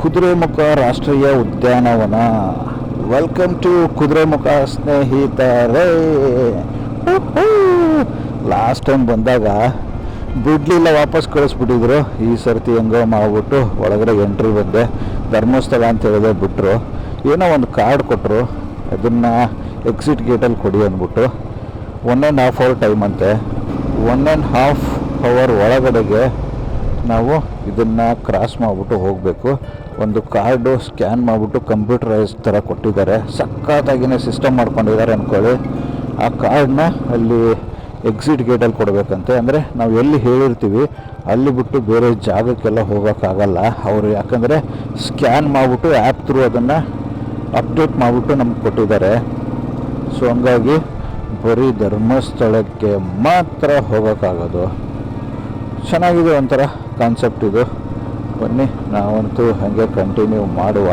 ಕುದುರೆಮುಖ ರಾಷ್ಟ್ರೀಯ ಉದ್ಯಾನವನ. Welcome to Kudremukh ಸ್ನೇಹಿತರೇ. ಲಾಸ್ಟ್ ಟೈಮ್ ಬಂದಾಗ ಬಿಡ್ಲಿಲ್ಲ ವಾಪಸ್ ಕಳಿಸ್ಬಿಟ್ಟಿದ್ರು. ಈ ಸರ್ತಿ ಹೆಂಗೋ ಮಾಡ್ಬಿಟ್ಟು ಒಳಗಡೆ ಎಂಟ್ರಿ ಬಂದೆ. ಧರ್ಮಸ್ಥಳ ಅಂತ ಹೇಳಿದೆ ಬಿಟ್ಟರು ಏನೋ ಒಂದು ಕಾರ್ಡ್ ಕೊಟ್ಟರು ಅದನ್ನು ಎಕ್ಸಿಟ್ ಗೇಟಲ್ಲಿ ಕೊಡಿ ಅಂದ್ಬಿಟ್ಟು. One and half hour time ಅಂತೆ. ಒನ್ ಆ್ಯಂಡ್ ಹಾಫ್ ಅವರ್ ಒಳಗಡೆಗೆ ನಾವು ಇದನ್ನು ಕ್ರಾಸ್ ಮಾಡಿಬಿಟ್ಟು ಹೋಗಬೇಕು. ಒಂದು ಕಾರ್ಡು ಸ್ಕ್ಯಾನ್ ಮಾಡಿಬಿಟ್ಟು ಕಂಪ್ಯೂಟರೈಸ್ ಥರ ಕೊಟ್ಟಿದ್ದಾರೆ. ಸಖತ್ತಾಗಿನೇ ಸಿಸ್ಟಮ್ ಮಾಡ್ಕೊಂಡಿದ್ದಾರೆ ಅಂದ್ಕೊಳ್ಳಿ ಆ ಕಾರ್ಡನ್ನ ಅಲ್ಲಿ ಎಕ್ಸಿಟ್ ಗೇಟಲ್ಲಿ ಕೊಡಬೇಕಂತೆ. ಅಂದರೆ ನಾವು ಎಲ್ಲಿ ಹೇಳಿರ್ತೀವಿ, ಅಲ್ಲಿ ಬಿಟ್ಟು ಬೇರೆ ಜಾಗಕ್ಕೆಲ್ಲ ಹೋಗೋಕ್ಕಾಗಲ್ಲ. ಅವರು ಯಾಕಂದರೆ ಸ್ಕ್ಯಾನ್ ಮಾಡಿಬಿಟ್ಟು ಆ್ಯಪ್ ಥ್ರೂ ಅದನ್ನು ಅಪ್ಡೇಟ್ ಮಾಡಿಬಿಟ್ಟು ನಮ್ಗೆ ಕೊಟ್ಟಿದ್ದಾರೆ. ಸೊ ಹಂಗಾಗಿ ಬರೀ ಧರ್ಮಸ್ಥಳಕ್ಕೆ ಮಾತ್ರ ಹೋಗೋಕ್ಕಾಗೋದು. ಚೆನ್ನಾಗಿದೆ ಒಂಥರ ಕಾನ್ಸೆಪ್ಟ್ ಇದು. ಬನ್ನಿ, ನಾವಂತೂ ಹಾಗೆ ಕಂಟಿನ್ಯೂ ಮಾಡುವ.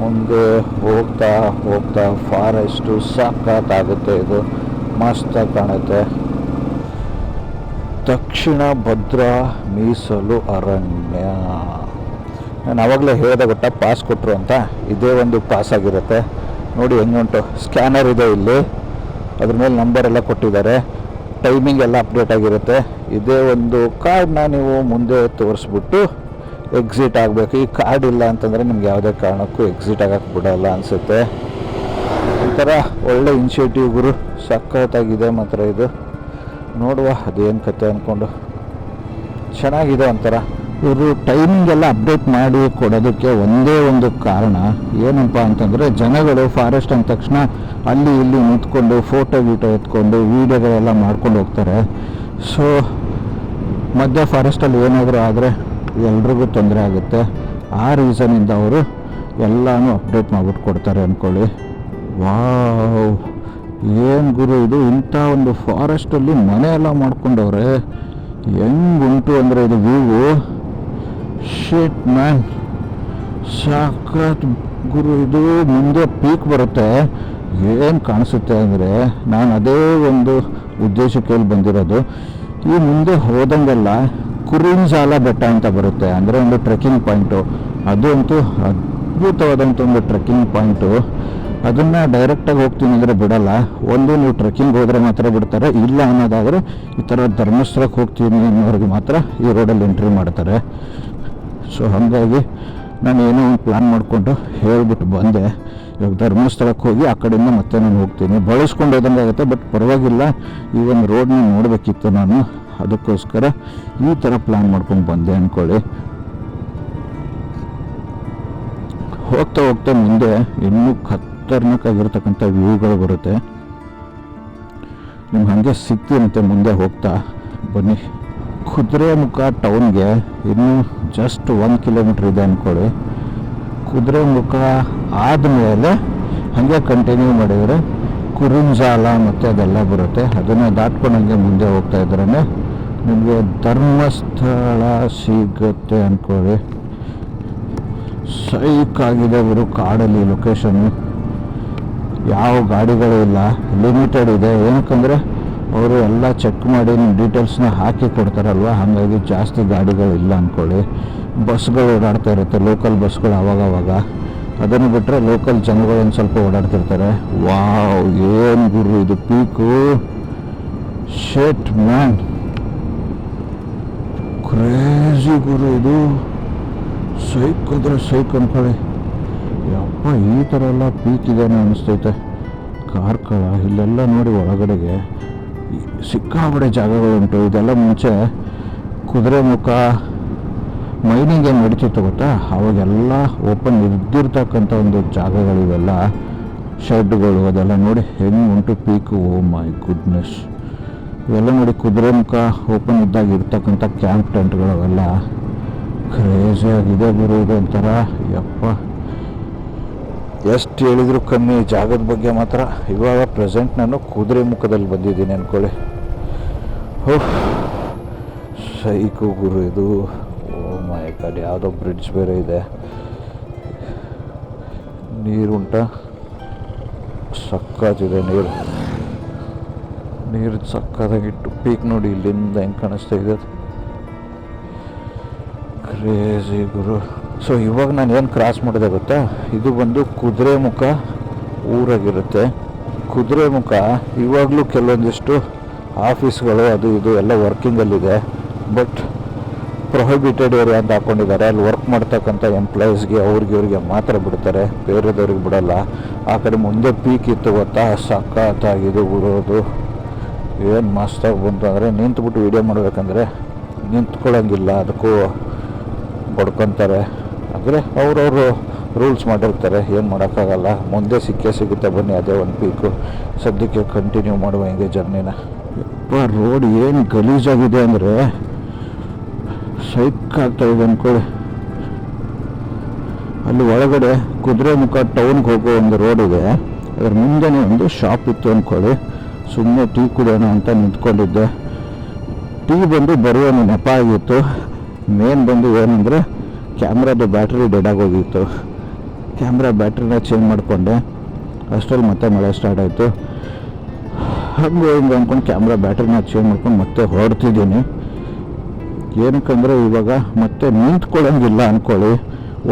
ಮುಂದೆ ಹೋಗ್ತಾ ಹೋಗ್ತಾ ಫಾರೆಸ್ಟು ಸಾಕಾಗುತ್ತೆ ಇದು. ಮಸ್ತಾಗಿ ಕಾಣುತ್ತೆ. ದಕ್ಷಿಣ ಭದ್ರಾ ಮೀಸಲು ಅರಣ್ಯ. ನಾನು ಆವಾಗಲೇ ಹೇಳಿದೆ ಗೊತ್ತಾ ಪಾಸ್ ಕೊಟ್ಟರು ಅಂತ. ಇದೇ ಒಂದು ಪಾಸ್ ಆಗಿರುತ್ತೆ. ನೋಡಿ ಹೆಂಗುಂಟು. ಸ್ಕ್ಯಾನರ್ ಇದೆ ಇಲ್ಲಿ. ಅದ್ರ ಮೇಲೆ ನಂಬರ್ ಎಲ್ಲ ಕೊಟ್ಟಿದ್ದಾರೆ. ಟೈಮಿಂಗ್ ಎಲ್ಲ ಅಪ್ಡೇಟ್ ಆಗಿರುತ್ತೆ. ಇದೇ ಒಂದು ಕಾರ್ಡ್ನ ನೀವು ಮುಂದೆ ತೋರಿಸ್ಬಿಟ್ಟು ಎಕ್ಸಿಟ್ ಆಗಬೇಕು. ಈ ಕಾರ್ಡ್ ಇಲ್ಲ ಅಂತಂದರೆ ನಿಮ್ಗೆ ಯಾವುದೇ ಕಾರಣಕ್ಕೂ ಎಕ್ಸಿಟ್ ಆಗಕ್ಕೆ ಬಿಡೋಲ್ಲ ಅನಿಸುತ್ತೆ. ಒಂಥರ ಒಳ್ಳೆ ಇನಿಷಿಯೇಟಿವ್ ಗುರು. ಸಖತ್ತಾಗಿದೆ ಮಾತ್ರ ಇದು. ನೋಡುವ ಅದೇನು ಕತೆ ಅಂದ್ಕೊಂಡು ಚೆನ್ನಾಗಿದೆ ಒಂಥರ. ಇವರು ಟೈಮಿಂಗ್ ಎಲ್ಲ ಅಪ್ಡೇಟ್ ಮಾಡಿ ಕೊಡೋದಕ್ಕೆ ಒಂದೇ ಒಂದು ಕಾರಣ ಏನಪ್ಪ ಅಂತಂದರೆ ಜನಗಳು ಫಾರೆಸ್ಟ್ ಅಂದ ತಕ್ಷಣ ಅಲ್ಲಿ ಇಲ್ಲಿ ನಿಂತ್ಕೊಂಡು ಫೋಟೋ ಗೀಟೋ ಎತ್ಕೊಂಡು ವೀಡಿಯೋಗಳೆಲ್ಲ ಮಾಡ್ಕೊಂಡು ಹೋಗ್ತಾರೆ. ಸೊ ಮಧ್ಯ ಫಾರೆಸ್ಟಲ್ಲಿ ಏನಾದರೂ ಆದರೆ ಎಲ್ರಿಗೂ ತೊಂದರೆ ಆಗುತ್ತೆ. ಆ ರೀಸನಿಂದ ಅವರು ಎಲ್ಲನೂ ಅಪ್ಡೇಟ್ ಮಾಡಿಬಿಟ್ಟು ಕೊಡ್ತಾರೆ ಅಂದ್ಕೊಳ್ಳಿ ವಾವ್ ಏನು ಗುರು ಇದು? ಇಂಥ ಒಂದು ಫಾರೆಸ್ಟಲ್ಲಿ ಮನೆ ಎಲ್ಲ ಮಾಡ್ಕೊಂಡವ್ರೆ. ಹೆಂಗುಂಟು ಅಂದರೆ ಇದು ವ್ಯೂವು ಶೇಟ್ ಮ್ಯಾನ್ ಸಾಕತ್ ಗುರು, ಇದು ಮುಂದೆ ಪೀಕ್ ಬರುತ್ತೆ. ಏನು ಕಾಣಿಸುತ್ತೆ ಅಂದರೆ, ನಾನು ಅದೇ ಒಂದು ಉದ್ದೇಶಕ್ಕೆ ಇಲ್ಲಿ ಬಂದಿರೋದು. ಈ ಮುಂದೆ ಹೋದಂಗೆಲ್ಲ ಕುರಿನ್ಸಾಲ ಬೆಟ್ಟ ಅಂತ ಬರುತ್ತೆ. ಅಂದರೆ ಒಂದು ಟ್ರೆಕ್ಕಿಂಗ್ ಪಾಯಿಂಟು ಅದು ಅಂತೂ ಅದ್ಭುತವಾದಂಥ ಒಂದು ಟ್ರೆಕ್ಕಿಂಗ್ ಪಾಯಿಂಟು ಅದನ್ನು ಡೈರೆಕ್ಟಾಗಿ ಹೋಗ್ತೀನಿ ಅಂದರೆ ಬಿಡಲ್ಲ. ಒಂದು ನೀವು ಟ್ರೆಕ್ಕಿಂಗ್ ಹೋದರೆ ಮಾತ್ರ ಬಿಡ್ತಾರೆ. ಇಲ್ಲ ಅನ್ನೋದಾದರೆ ಈ ಥರ ಧರ್ಮಸ್ಥಳಕ್ಕೆ ಹೋಗ್ತೀನಿ ಅನ್ನೋರಿಗೆ ಮಾತ್ರ ಈ ರೋಡಲ್ಲಿ ಎಂಟ್ರಿ ಮಾಡ್ತಾರೆ. ಸೊ ಹಾಗಾಗಿ ನಾನು ಏನೋ ಒಂದು ಪ್ಲ್ಯಾನ್ ಮಾಡಿಕೊಂಡು ಹೇಳಿಬಿಟ್ಟು ಬಂದೆ. ಇವಾಗ ಧರ್ಮಸ್ಥಳಕ್ಕೆ ಹೋಗಿ ಆ ಕಡೆಯಿಂದ ಮತ್ತೆ ನಾನು ಹೋಗ್ತೀನಿ. ಬಳಸ್ಕೊಂಡು ಹೋದಂಗೆ ಆಗುತ್ತೆ ಬಟ್ ಪರವಾಗಿಲ್ಲ. ಈ ಒಂದು ರೋಡ್ನ ನೋಡಬೇಕಿತ್ತು ನಾನು. ಅದಕ್ಕೋಸ್ಕರ ಈ ಥರ ಪ್ಲ್ಯಾನ್ ಮಾಡ್ಕೊಂಡು ಬಂದೆ ಅಂದ್ಕೊಳ್ಳಿ ಹೋಗ್ತಾ ಹೋಗ್ತಾ ಮುಂದೆ ಇನ್ನೂ ಖತರ್ನಾಕಾಗಿರ್ತಕ್ಕಂಥ ವ್ಯೂಗಳು ಬರುತ್ತೆ. ನಿಮ್ಗೆ ಹಾಗೆ ಸಿಗ್ತೀನಂತೆ ಮುಂದೆ ಹೋಗ್ತಾ. ಬನ್ನಿ. ಕುದುರೆ ಮುಖ ಟೌನ್ಗೆ ಇನ್ನೂ ಜಸ್ಟ್ ಒಂದು ಕಿಲೋಮೀಟ್ರ್ ಇದೆ ಅಂದ್ಕೊಳ್ಳಿ. ಕುದುರೆಮುಖ ಆದಮೇಲೆ ಹಾಗೆ ಕಂಟಿನ್ಯೂ ಮಾಡಿದರೆ ಕುರುಂಜಾಲ ಮತ್ತು ಅದೆಲ್ಲ ಬರುತ್ತೆ. ಅದನ್ನು ದಾಟ್ಕೊಂಡು ಹಂಗೆ ಮುಂದೆ ಹೋಗ್ತಾ ಇದ್ರೇ ನಿಮಗೆ ಧರ್ಮಸ್ಥಳ ಸಿಗುತ್ತೆ ಅಂದ್ಕೊಳ್ಳಿ. ಸೈಕ್ ಆಗಿದೆ ಗುರು ಕಾಡಲ್ಲಿ ಲೊಕೇಶನ್ನು ಯಾವ ಗಾಡಿಗಳು ಇಲ್ಲ. ಲಿಮಿಟೆಡ್ ಇದೆ. ಏನಕ್ಕಂದರೆ ಅವರು ಎಲ್ಲ ಚೆಕ್ ಮಾಡಿ ಡೀಟೇಲ್ಸ್ನ ಹಾಕಿ ಕೊಡ್ತಾರಲ್ವ? ಹಾಗಾಗಿ ಜಾಸ್ತಿ ಗಾಡಿಗಳು ಇಲ್ಲ ಅಂದ್ಕೊಳ್ಳಿ. ಬಸ್ಗಳು ಓಡಾಡ್ತಾ ಇರುತ್ತೆ ಲೋಕಲ್ ಬಸ್ಗಳು ಅವಾಗ ಅದನ್ನು ಬಿಟ್ಟರೆ ಲೋಕಲ್ ಜನಗಳು ಒಂದು ಸ್ವಲ್ಪ ಓಡಾಡ್ತಿರ್ತಾರೆ. ವಾವ್, ಏನು ಗುರು ಇದು ಪೀಕು ಶೇಟ್ ಮ್ಯಾನ್ ಕ್ರೇಜಿ ಗುರು ಇದು. ಸೈಕ್ ಅಂದರೆ ಸೈಕ್ ಅಂದ್ಕೊಳ್ಳಿ. ಯಪ್ಪ, ಈ ಥರ ಎಲ್ಲ ಪೀಕ್ ಇದೆ ಅನಿಸ್ತೈತೆ. ಕಾರ್ಕಳ, ಇಲ್ಲೆಲ್ಲ ನೋಡಿ ಒಳಗಡೆಗೆ. ಸಿಕ್ಕಾಪಟ್ಟೆ ಜಾಗಗಳುಂಟು. ಇದೆಲ್ಲ ಮುಂಚೆ ಕುದುರೆ ಮುಖ, ಮೈನಿಂಗ್ ಏನು ನಡೀತಿತ್ತು ಗೊತ್ತಾ? ಅವಾಗೆಲ್ಲ ಓಪನ್ ಇದ್ದಿರ್ತಕ್ಕಂಥ ಒಂದು ಜಾಗಗಳಿವೆಲ್ಲ, ಶೆಡ್ಗಳು ಅದೆಲ್ಲ ನೋಡಿ ಹೆಂಗೆ ಉಂಟು ಪೀಕು. ಓ ಮೈ ಗುಡ್ನೆಸ್. ಇವೆಲ್ಲ ನೋಡಿ ಕುದುರೆ ಮುಖ ಓಪನ್ ಇದ್ದಾಗ ಇರ್ತಕ್ಕಂಥ ಕ್ಯಾಂಪ್ ಟೆಂಟ್ಗಳು ಅವೆಲ್ಲ ಕ್ರೇಜಿಯಾಗಿದೆ ಬರೋದು ಒಂಥರ ಯಪ್ಪ. ಎಷ್ಟು ಹೇಳಿದ್ರು ಕಮ್ಮಿ, ಜಾಗದ ಬಗ್ಗೆ ಮಾತ್ರ. ಇವಾಗ ಪ್ರೆಸೆಂಟ್ ನಾನು ಕುದುರೆ ಮುಖದಲ್ಲಿ ಬಂದಿದ್ದೀನಿ ಅಂದ್ಕೊಳ್ಳಿ ಓಹ್, ಸೈಕು ಗುರು ಇದು. ಗಾಡ್ ಯಾವುದೋ ಬ್ರಿಡ್ಜ್ ಬೇರೆ ಇದೆ. ನೀರುಂಟ ಸಕ್ಕತ್ತಿದೆ ನೀರು. ನೀರು ಸಕ್ಕತ್ತಾಗಿಟ್ಟು ಪೀಕ್ ನೋಡಿ ಇಲ್ಲಿಂದ ಹೆಂಗೆ ಕಾಣಿಸ್ತಾ ಇದೆ ಕ್ರೇಜಿ ಗುರು. ಸೊ ಇವಾಗ ನಾನು ಏನು ಕ್ರಾಸ್ ಮಾಡಿದೆ ಗೊತ್ತಾ? ಇದು ಬಂದು ಕುದುರೆ ಮುಖ ಊರಾಗಿರುತ್ತೆ. ಕುದುರೆ ಮುಖ ಇವಾಗಲೂ ಕೆಲವೊಂದಿಷ್ಟು ಆಫೀಸ್ಗಳು ಅದು ಇದು ಎಲ್ಲ ವರ್ಕಿಂಗಲ್ಲಿದೆ ಬಟ್ ಪ್ರೊಹಿಬಿಟೆಡ್ ಏರಿಯಾ ಅಂತ ಹಾಕೊಂಡಿದ್ದಾರೆ. ಅಲ್ಲಿ ವರ್ಕ್ ಮಾಡ್ತಕ್ಕಂಥ ಎಂಪ್ಲಾಯೀಸ್ಗೆ ಅವ್ರಿಗೆ, ಇವ್ರಿಗೆ ಮಾತ್ರ ಬಿಡ್ತಾರೆ. ಬೇರೆದವ್ರಿಗೆ ಬಿಡಲ್ಲ. ಆ ಕಡೆ ಮುಂದೆ ಪೀಕ್ ಇತ್ತು ಗೊತ್ತಾ? ಸಖತ್ತಾಗಿದೆ ಬಿಡೋದು. ಏನು ಮಸ್ತಾಗಿ ಬಂತು ಅಂದರೆ ನಿಂತ್ಬಿಟ್ಟು ವೀಡಿಯೋ ಮಾಡಬೇಕಂದ್ರೆ ನಿಂತ್ಕೊಳ್ಳೋಂಗಿಲ್ಲ ಅದಕ್ಕೂ ಬಡ್ಕೊತಾರೆ. ಅಂದರೆ ಅವ್ರವರು ರೂಲ್ಸ್ ಮಾಡಿರ್ತಾರೆ, ಏನು ಮಾಡೋಕ್ಕಾಗಲ್ಲ. ಮುಂದೆ ಸಿಕ್ಕೇ ಸಿಗುತ್ತೆ ಬನ್ನಿ, ಅದೇ ಒಂದು ಪೀಕು ಸದ್ಯಕ್ಕೆ ಕಂಟಿನ್ಯೂ ಮಾಡುವ ಹಿಂಗೆ ಜರ್ನಿನ ಯಪ್ಪ ರೋಡ್ ಏನು ಗಲೀಜಾಗಿದೆ ಅಂದರೆ ಸೈಕ್ ಆಗ್ತಾ ಇದೆ ಅಂದ್ಕೊಳ್ಳಿ ಅಲ್ಲಿ ಒಳಗಡೆ ಕುದುರೆ ಮುಖ ಟೌನ್ಗೆ ಹೋಗೋ ಒಂದು ರೋಡ್ ಇದೆ. ಅದ್ರ ಮುಂದೆನೇ ಒಂದು ಶಾಪ್ ಇತ್ತು ಅಂದ್ಕೊಳ್ಳಿ ಸುಮ್ಮನೆ ಟೀ ಕುಡಿಯೋಣ ಅಂತ ನಿಂತ್ಕೊಂಡಿದ್ದೆ. ಟೀ ಬಂದು ಬರುವ ನೆಪ ಆಗಿತ್ತು. ಮೇನ್ ಬಂದು ಏನಂದರೆ ಕ್ಯಾಮ್ರಾದು ಬ್ಯಾಟ್ರಿ ಡೆಡ್ ಆಗೋಗಿತ್ತು ಕ್ಯಾಮ್ರಾ ಬ್ಯಾಟ್ರಿನ ಚೇಂಜ್ ಮಾಡಿಕೊಂಡೆ. ಅಷ್ಟರಲ್ಲಿ ಮತ್ತೆ ಮಳೆ ಸ್ಟಾರ್ಟ್ ಆಯಿತು. ಹಂಗೆ ಹಿಂಗೆ ಅಂದ್ಕೊಂಡು ಕ್ಯಾಮ್ರಾ ಬ್ಯಾಟ್ರಿನ ಚೇಂಜ್ ಮಾಡ್ಕೊಂಡು ಮತ್ತೆ ಹೊರಡ್ತಿದ್ದೀನಿ. ಏನಕ್ಕಂದರೆ ಇವಾಗ ಮತ್ತೆ ನಿಂತ್ಕೊಳ್ಳೋಂಗಿಲ್ಲ ಅಂದ್ಕೊಳ್ಳಿ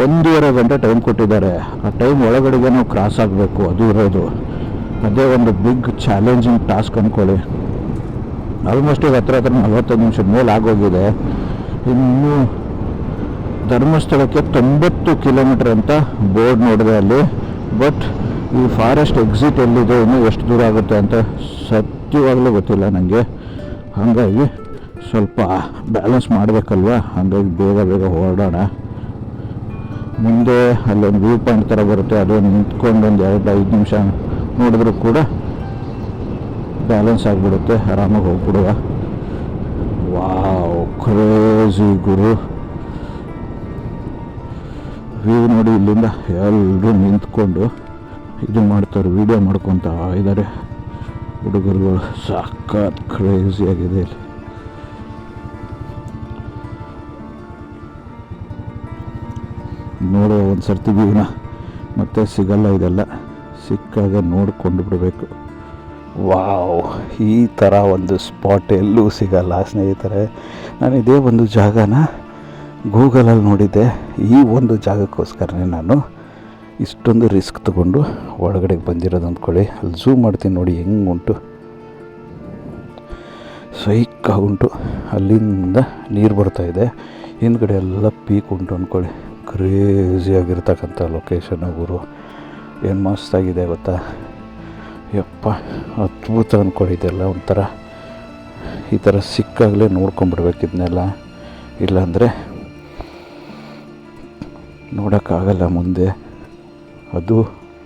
ಒಂದೂವರೆ ಗಂಟೆ ಟೈಮ್ ಕೊಟ್ಟಿದ್ದಾರೆ. ಆ ಟೈಮ್ ಒಳಗಡೆಗೆ ನಾವು ಕ್ರಾಸ್ ಆಗಬೇಕು, ಅದು ಇರೋದು. ಅದೇ ಒಂದು ಬಿಗ್ ಚಾಲೆಂಜಿಂಗ್ ಟಾಸ್ಕ್ ಅಂದ್ಕೊಳ್ಳಿ ಆಲ್ಮೋಸ್ಟ್ ಈಗ ಹತ್ರ ಹತ್ರ ನಲ್ವತ್ತೊಂದು ನಿಮಿಷದ ಮೇಲೆ ಆಗೋಗಿದೆ. ಇನ್ನು ಧರ್ಮಸ್ಥಳಕ್ಕೆ ತೊಂಬತ್ತು ಕಿಲೋಮೀಟರ್ ಅಂತ ಬೋರ್ಡ್ ನೋಡಿದೆ ಅಲ್ಲಿ. ಬಟ್ ಈ ಫಾರೆಸ್ಟ್ ಎಕ್ಸಿಟ್ ಎಲ್ಲಿದೆ ಇನ್ನೂ ಎಷ್ಟು ದೂರ ಆಗುತ್ತೆ ಅಂತ ಸತ್ಯವಾಗಲೂ ಗೊತ್ತಿಲ್ಲ ನನಗೆ ಹಾಗಾಗಿ ಸ್ವಲ್ಪ ಬ್ಯಾಲೆನ್ಸ್ ಮಾಡಬೇಕಲ್ವಾ? ಹಾಗಾಗಿ ಬೇಗ ಬೇಗ ಹೊರಡೋಣ. ಮುಂದೆ ಅಲ್ಲೊಂದು ವ್ಯೂ ಪಾಯಿಂಟ್ ಥರ ಬರುತ್ತೆ. ಅದು ನಿಂತ್ಕೊಂಡು ಒಂದು ಎರಡು ಐದು ನಿಮಿಷ ನೋಡಿದ್ರೂ ಕೂಡ ಬ್ಯಾಲೆನ್ಸ್ ಆಗಿಬಿಡುತ್ತೆ. ಆರಾಮಾಗಿ ಹೋಗ್ಬಿಡುವ. ವಾವ್, ಕ್ರೇಜಿ ಗುರು. ವ್ಯೂ ನೋಡಿ ಇಲ್ಲಿಂದ ಎಲ್ಲರೂ ನಿಂತ್ಕೊಂಡು ಇದು ಮಾಡ್ತಾರೆ ವಿಡಿಯೋ ಮಾಡ್ಕೊತ ಇದ್ದಾರೆ. ಹುಡುಗರುಗಳು ಸಾಕಾತ್ ಕ್ರೇಜಿ ಆಗಿದೆ ಇಲ್ಲಿ. ನೋಡುವ ಒಂದು ಸರ್ತಿ ವ್ಯೂನ ಮತ್ತೆ ಸಿಗಲ್ಲ ಇದೆಲ್ಲ. ಸಿಕ್ಕಾಗ ನೋಡಿಕೊಂಡು ಬಿಡಬೇಕು. ವಾವ್, ಈ ಥರ ಒಂದು ಸ್ಪಾಟ್ ಎಲ್ಲೂ ಸಿಗಲ್ಲ ಸ್ನೇಹಿತರೆ. ನಾನು ಇದೇ ಒಂದು ಜಾಗನ ಗೂಗಲಲ್ಲಿ ನೋಡಿದ್ದೆ, ಈ ಒಂದು ಜಾಗಕ್ಕೋಸ್ಕರನೇ ನಾನು ಇಷ್ಟೊಂದು ರಿಸ್ಕ್ ತಗೊಂಡು ಒಳಗಡೆಗೆ ಬಂದಿರೋದು ಅಂದ್ಕೊಳ್ಳಿ. ಅಲ್ಲಿ ಝೂಮ್ ಮಾಡ್ತೀನಿ ನೋಡಿ ಹೆಂಗೆ ಉಂಟು. ಸೈಕ್ ಉಂಟು. ಅಲ್ಲಿಂದ ನೀರು ಬರ್ತಾಯಿದೆ ಹಿಂದ್ಗಡೆ ಎಲ್ಲ ಪೀಕ್ ಉಂಟು ಅಂದ್ಕೊಳ್ಳಿ. ಕ್ರೇಜಿಯಾಗಿರ್ತಕ್ಕಂಥ ಲೊಕೇಶನ್ ಗುರು ಏನು ಮಸ್ತಾಗಿದೆ ಗೊತ್ತಾ? ಯಪ್ಪ, ಅದ್ಭುತ ಅಂದ್ಕೊಂಡಿದ್ದೆಲ್ಲ ಒಂಥರ. ಈ ಥರ ಸಿಕ್ಕಾಗಲೇ ನೋಡ್ಕೊಂಬಿಡ್ಬೇಕು ಇದನ್ನೆಲ್ಲ. ಇಲ್ಲಾಂದರೆ ನೋಡೋಕ್ಕಾಗಲ್ಲ ಮುಂದೆ. ಅದು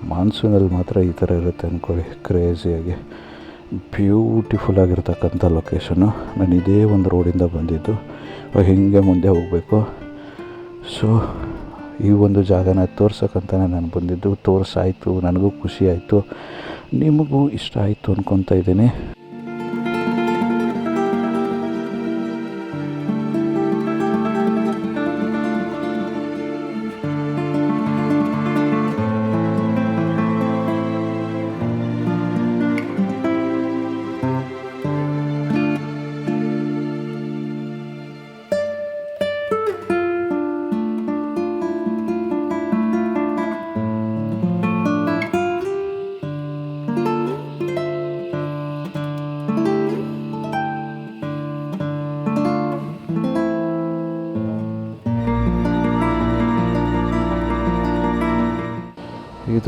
ಮಾನ್ಸೂನಲ್ಲಿ ಮಾತ್ರ ಈ ಥರ ಇರುತ್ತೆ ಅಂದ್ಕೊಳ್ಳಿ ಕ್ರೇಜಿಯಾಗಿ ಬ್ಯೂಟಿಫುಲ್ ಆಗಿರ್ತಕ್ಕಂಥ ಲೊಕೇಶನ್ನು ನಾನು ಇದೇ ಒಂದು ರೋಡಿಂದ ಬಂದಿದ್ದು. ಹಿಂಗೆ ಮುಂದೆ ಹೋಗಬೇಕು. ಸೊ ಈ ಒಂದು ಜಾಗನ ತೋರ್ಸೋಕ್ಕಂತಲೇ ನಾನು ಬಂದಿದ್ದು. ತೋರಿಸಾಯಿತು, ನನಗೂ ಖುಷಿ ಆಯಿತು. ನಿಮಗೂ ಇಷ್ಟ ಆಯಿತು ಅಂದ್ಕೊತಾ ಇದ್ದೀನಿ.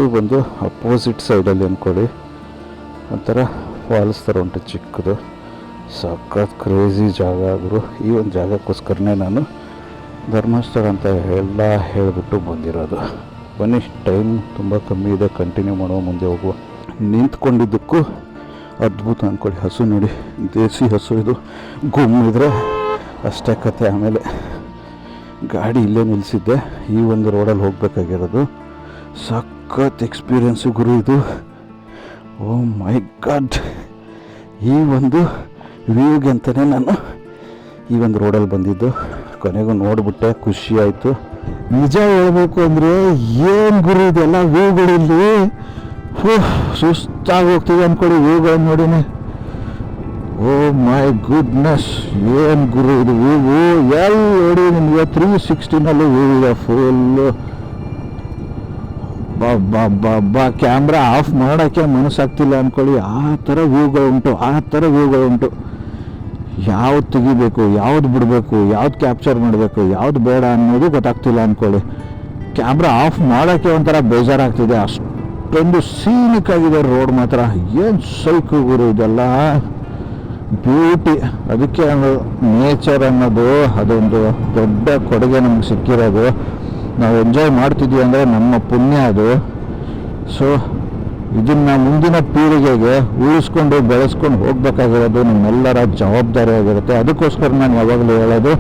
ಇದು ಬಂದು ಅಪೋಸಿಟ್ ಸೈಡಲ್ಲಿ ಅಂದ್ಕೊಳ್ಳಿ. ಒಂಥರ ಫಾಲ್ಸ್ ಥರ ಉಂಟು, ಚಿಕ್ಕದು. ಸಖತ್ ಕ್ರೇಜಿ ಜಾಗ ಆದರು ಈ ಒಂದು ಜಾಗಕ್ಕೋಸ್ಕರನೇ ನಾನು ಧರ್ಮಸ್ಥಳ ಅಂತ ಎಲ್ಲ ಹೇಳಿಬಿಟ್ಟು ಬಂದಿರೋದು. ಬನ್ನಿ ಟೈಮ್ ತುಂಬ ಕಮ್ಮಿ ಇದೆ ಕಂಟಿನ್ಯೂ ಮಾಡುವ ಮುಂದೆ ಹೋಗುವ. ನಿಂತ್ಕೊಂಡಿದ್ದಕ್ಕೂ ಅದ್ಭುತ ಅಂದ್ಕೊಳ್ಳಿ, ಹಸು ನೋಡಿ. ದೇಸಿ ಹಸು ಇದು. ಗುಮ್ಮಿದ್ರೆ ಅಷ್ಟೇ ಕತೆ ಆಮೇಲೆ. ಗಾಡಿ ಇಲ್ಲೇ ನಿಲ್ಲಿಸಿದ್ದೆ ಈ ಒಂದು ರೋಡಲ್ಲಿ ಹೋಗಬೇಕಾಗಿರೋದು. ಸಖತ್ ಎಕ್ಸ್ಪೀರಿಯನ್ಸು ಗುರು ಇದು ಓ ಮೈ ಗಾಡ್ ಈ ಒಂದು ವ್ಯೂಗೆ ಅಂತಲೇ ನಾನು ಈ ಒಂದು ರೋಡಲ್ಲಿ ಬಂದಿದ್ದು. ಕೊನೆಗೂ ನೋಡಿಬಿಟ್ಟೆ, ಖುಷಿ ಆಯಿತು. ನಿಜ ಹೇಳ್ಬೇಕು ಅಂದರೆ ಏನು ಗುರು ಇದೆಲ್ಲ ವ್ಯೂಗಳಿಲ್ಲಿ ಸುಸ್ತಾಗಿ ಹೋಗ್ತೀವಿ ಅಂದ್ಕೊಳ್ಳಿ ವ್ಯೂಗಳನ್ನು ನೋಡಿನಿ. ಓ ಮೈ ಗುಡ್ನೆಸ್ ಏನು ಗುರು ಇದು ವ್ಯೂ ಎಲ್ಲಿ ನೋಡಿ ನಿಮಗೆ ತ್ರೀ ಸಿಕ್ಸ್ಟಿನಲ್ಲಿ ವ್ಯೂ ಇದೆ ಫುಲ್ಲು ಬಾ ಕ್ಯಾಮ್ರಾ ಆಫ್ ಮಾಡೋಕ್ಕೆ ಮನಸ್ಸಾಗ್ತಿಲ್ಲ ಅಂದ್ಕೊಳ್ಳಿ ಆ ಥರ ವ್ಯೂಗಳುಂಟು ಆ ಥರ ವ್ಯೂಗಳುಂಟು ಯಾವ್ದು ತೆಗಿಬೇಕು, ಯಾವ್ದು ಬಿಡಬೇಕು, ಯಾವ್ದು ಕ್ಯಾಪ್ಚರ್ ಮಾಡಬೇಕು, ಯಾವ್ದು ಬೇಡ ಅನ್ನೋದು ಗೊತ್ತಾಗ್ತಿಲ್ಲ ಅಂದ್ಕೊಳ್ಳಿ ಕ್ಯಾಮ್ರಾ ಆಫ್ ಮಾಡೋಕ್ಕೆ ಒಂಥರ ಬೇಜಾರಾಗ್ತಿದೆ. ಅಷ್ಟೊಂದು ಸೀನಿಕ್ ಆಗಿದೆ ರೋಡ್ ಮಾತ್ರ. ಏನು ಸೈಕು ಗುರು ಇದೆಲ್ಲ? ಬ್ಯೂಟಿ ಅದಕ್ಕೆ ನೇಚರ್ ಅನ್ನೋದು ಅದೊಂದು ದೊಡ್ಡ ಕೊಡುಗೆ ನಮ್ಗೆ ಸಿಕ್ಕಿರೋದು. ನಾವು ಎಂಜಾಯ್ ಮಾಡ್ತಿದ್ದೀವಿ ಅಂದರೆ ನಮ್ಮ ಪುಣ್ಯ ಅದು. ಸೊ ಇದನ್ನ ಮುಂದಿನ ಪೀಳಿಗೆಗೆ ಉಳಿಸ್ಕೊಂಡು ಬೆಳೆಸ್ಕೊಂಡು ಹೋಗ್ಬೇಕಾಗಿರೋದು ನಮ್ಮೆಲ್ಲರ ಜವಾಬ್ದಾರಿ ಆಗಿರುತ್ತೆ. ಅದಕ್ಕೋಸ್ಕರ ನಾನು ಯಾವಾಗಲೂ ಹೇಳೋದು,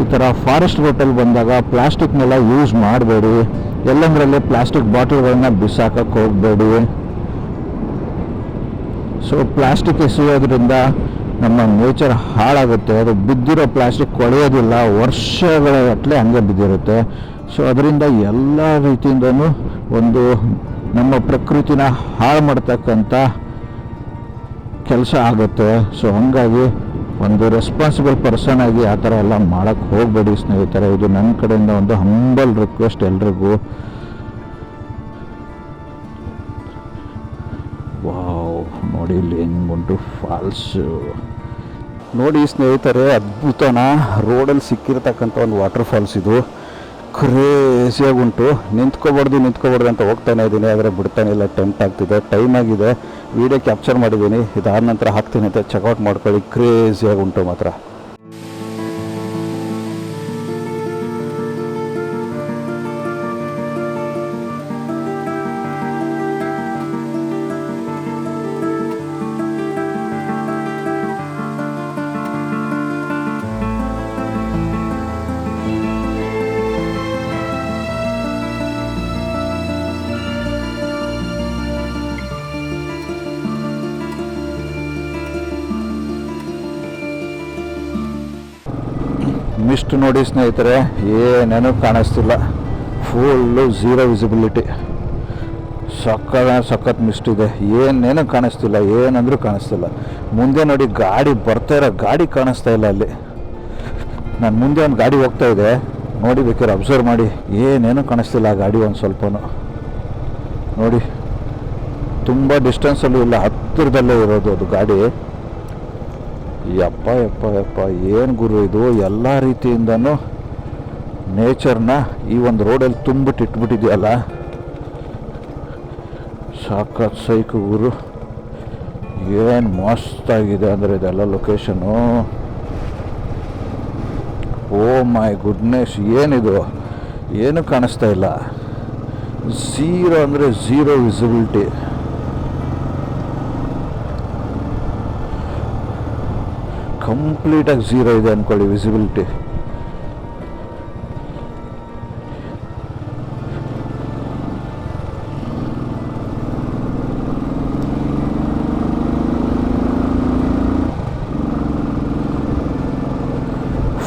ಈ ಥರ ಫಾರೆಸ್ಟ್ ಹೋಟೆಲ್ ಬಂದಾಗ ಪ್ಲಾಸ್ಟಿಕ್ನೆಲ್ಲ ಯೂಸ್ ಮಾಡಬೇಡಿ. ಎಲ್ಲಂದ್ರಲ್ಲಿ ಪ್ಲಾಸ್ಟಿಕ್ ಬಾಟಲ್ಗಳನ್ನ ಬಿಸಾಕಕ್ಕೆ ಹೋಗಬೇಡಿ. ಸೊ ಪ್ಲಾಸ್ಟಿಕ್ ಎಸೆಯೋದ್ರಿಂದ ನಮ್ಮ ನೇಚರ್ ಹಾಳಾಗುತ್ತೆ. ಅದು ಬಿದ್ದಿರೋ ಪ್ಲಾಸ್ಟಿಕ್ ಕೊಳೆಯೋದಿಲ್ಲ. ವರ್ಷಗಳ ಗಟ್ಟಲೆ ಹಂಗೆ ಬಿದ್ದಿರುತ್ತೆ. ಸೊ ಅದರಿಂದ ಎಲ್ಲ ರೀತಿಯಿಂದನೂ ಒಂದು ನಮ್ಮ ಪ್ರಕೃತಿನ ಹಾಳು ಮಾಡ್ತಕ್ಕಂಥ ಕೆಲಸ ಆಗುತ್ತೆ. ಸೊ ಹಂಗಾಗಿ ಒಂದು ರೆಸ್ಪಾನ್ಸಿಬಲ್ ಪರ್ಸನ್ ಆಗಿ ಆ ಥರ ಎಲ್ಲ ಮಾಡೋಕ್ಕೆ ಹೋಗಬೇಡಿ ಸ್ನೇಹಿತರೆ. ಇದು ನನ್ನ ಕಡೆಯಿಂದ ಒಂದು ಹಂಬಲ್ ರಿಕ್ವೆಸ್ಟ್ ಎಲ್ರಿಗೂ. ವಾವ್ ನೋಡಿ ಇಲ್ಲಿ ಹೆಂಗುಂಟು ಫಾಲ್ಸು ನೋಡಿ ಸ್ನೇಹಿತರೆ, ಅದ್ಭುತನ ರೋಡಲ್ಲಿ ಸಿಕ್ಕಿರತಕ್ಕಂಥ ಒಂದು ವಾಟರ್ ಫಾಲ್ಸ್ ಇದು. ಕ್ರೇಜಿಯಾಗಿ ಉಂಟು ನಿಂತ್ಕೋಬಾರ್ದು ನಿಂತ್ಕೋಬಾರ್ದು ಅಂತ ಹೋಗ್ತಾನೆ ಇದ್ದೀನಿ, ಆದರೆ ಬಿಡ್ತಾನೆ ಇಲ್ಲ, ಟೆಂಟ್ ಆಗ್ತಿದೆ ಟೈಮ್ ಆಗಿದೆ. ವಿಡಿಯೋ ಕ್ಯಾಪ್ಚರ್ ಮಾಡಿದ್ದೀನಿ, ಇದಾದ ನಂತರ ಹಾಕ್ತೀನಿ ಅಂತ ಚೆಕ್ಔಟ್ ಮಾಡ್ಕೊಳ್ಳಿ ಕ್ರೇಜಿಯಾಗಿ ಉಂಟು ಮಾತ್ರ. ಮಿಸ್ಟ್ ನೋಡಿ ಸ್ನೇಹಿತರೆ, ಏನೇನು ಕಾಣಿಸ್ತಿಲ್ಲ. ಫುಲ್ಲು ಝೀರೋ ವಿಸಿಬಿಲಿಟಿ ಸಕ್ಕ ಸಖತ್ ಮಿಸ್ಟ್ ಇದೆ. ಏನೇನು ಕಾಣಿಸ್ತಿಲ್ಲ, ಏನಂದ್ರೂ ಕಾಣಿಸ್ತಿಲ್ಲ. ಮುಂದೆ ನೋಡಿ ಗಾಡಿ ಬರ್ತಾ ಇರೋ ಗಾಡಿ ಕಾಣಿಸ್ತಾ ಇಲ್ಲ ಅಲ್ಲಿ. ನಾನು ಮುಂದೆ ಒಂದು ಗಾಡಿ ಹೋಗ್ತಾ ಇದೆ. ನೋಡಿ ಬೇಕಾದ್ರೆ ಅಬ್ಸರ್ವ್ ಮಾಡಿ. ಏನೇನು ಕಾಣಿಸ್ತಿಲ್ಲ ಆ ಗಾಡಿ ಒಂದು ಸ್ವಲ್ಪ ನೋಡಿ, ತುಂಬ ಡಿಸ್ಟೆನ್ಸಲ್ಲೂ ಇಲ್ಲ, ಹತ್ತಿರದಲ್ಲೇ ಇರೋದು ಅದು ಗಾಡಿ. ಯಪ್ಪ ಯಪ್ಪ ಯಪ್ಪ, ಏನು ಗುರು ಇದು? ಎಲ್ಲ ರೀತಿಯಿಂದನೂ ನೇಚರ್ನ ಈ ಒಂದು ರೋಡಲ್ಲಿ ತುಂಬಿಟ್ಟು ಇಟ್ಬಿಟ್ಟಿದೆಯಲ್ಲ? ಸಾಕತ್ ಸೈಕ್ ಗುರು. ಏನು ಮಸ್ತಾಗಿದೆ ಅಂದರೆ ಇದೆಲ್ಲ ಲೊಕೇಶನು. ಓ ಮೈ ಗುಡ್ನೆಸ್, ಏನಿದು? ಏನು ಕಾಣಿಸ್ತಾ ಇಲ್ಲ. ಝೀರೋ ಅಂದರೆ ಝೀರೋ ವಿಸಿಬಿಲಿಟಿ. ಕಂಪ್ಲೀಟಾಗಿ ಝೀರೋ ಇದೆ ಅಂದ್ಕೊಳ್ಳಿ ವಿಸಿಬಿಲಿಟಿ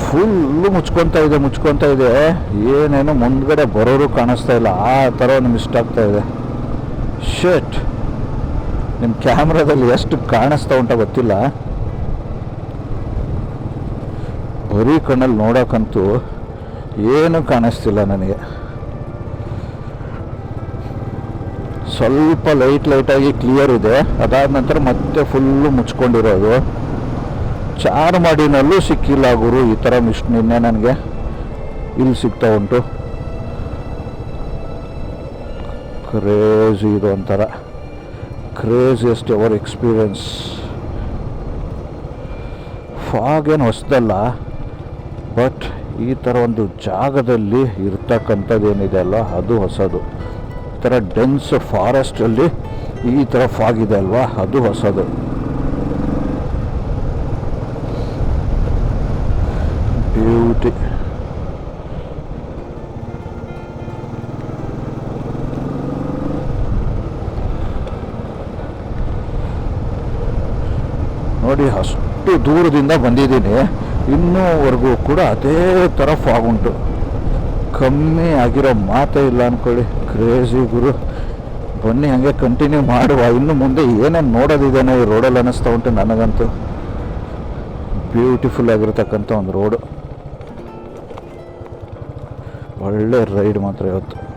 ಫುಲ್ಲು ಮುಚ್ಕೊತಾ ಇದೆ ಮುಚ್ಕೊತಾ ಇದೆ. ಏನೇನೋ ಮುಂದ್ಗಡೆ ಬರೋರು ಕಾಣಿಸ್ತಾ ಇಲ್ಲ. ಆ ಥರ ಒಂದು ಮಿಸ್ಟ್ ಆಗ್ತಾ ಇದೆ. ಶರ್ಟ್ ನಿಮ್ಮ ಕ್ಯಾಮ್ರಾದಲ್ಲಿ ಎಷ್ಟು ಕಾಣಿಸ್ತಾ ಉಂಟ ಗೊತ್ತಿಲ್ಲ. ಬರೀ ಕಣ್ಣಲ್ಲಿ ನೋಡೋಕ್ಕಂತೂ ಏನು ಕಾಣಿಸ್ತಿಲ್ಲ ನನಗೆ. ಸ್ವಲ್ಪ ಲೈಟ್ ಲೈಟಾಗಿ ಕ್ಲಿಯರ್ ಇದೆ. ಅದಾದ ನಂತರ ಮತ್ತೆ ಫುಲ್ಲು ಮುಚ್ಕೊಂಡಿರೋದು. ಚಾರ್ಮಾಡಿನಲ್ಲೂ ಸಿಕ್ಕಿಲ್ಲ ಗುರು, ಈ ಥರ ಮಿಸ್ಟ್ ನಿನ್ನೆ ನನಗೆ. ಇಲ್ಲಿ ಸಿಗ್ತಾ ಉಂಟು. ಕ್ರೇಜ್ ಇದು ಒಂಥರ. ಕ್ರೇಜಿಯಸ್ಟ್ ಎವರ್ ಎಕ್ಸ್ಪೀರಿಯನ್ಸ್ ಫಾಗ್ ಏನು ಹೊಸದಲ್ಲ. ಬಟ್ ಈ ಥರ ಒಂದು ಜಾಗದಲ್ಲಿ ಇರ್ತಕ್ಕಂಥದ್ದು ಏನಿದೆ ಅಲ್ಲ, ಅದು ಹೊಸದು. ಈ ಥರ ಡೆನ್ಸ್ ಫಾರೆಸ್ಟಲ್ಲಿ ಈ ಥರ ಫಾಗಿದೆ ಅಲ್ವಾ, ಅದು ಹೊಸದು. ಬ್ಯೂಟಿ ನೋಡಿ, ಅಷ್ಟು ದೂರದಿಂದ ಬಂದಿದ್ದೀನಿ. ಇನ್ನೂವರೆಗೂ ಕೂಡ ಅದೇ ಥರ ಫಾಗ್ ಕಮ್ಮಿ ಆಗಿರೋ ಮಾತೇ ಇಲ್ಲ ಅಂದ್ಕೊಳ್ಳಿ ಕ್ರೇಜಿ ಗುರು. ಬನ್ನಿ, ಹಾಗೆ ಕಂಟಿನ್ಯೂ ಮಾಡುವ. ಇನ್ನು ಮುಂದೆ ಏನೇನು ನೋಡೋದಿದೇನೋ ಈ ರೋಡಲ್ಲಿ ಅನ್ನಿಸ್ತಾ ಉಂಟು ನನಗಂತೂ. ಬ್ಯೂಟಿಫುಲ್ ಆಗಿರತಕ್ಕಂಥ ಒಂದು ರೋಡು ಒಳ್ಳೆ ರೈಡ್ ಮಾತ್ರ ಇವತ್ತು.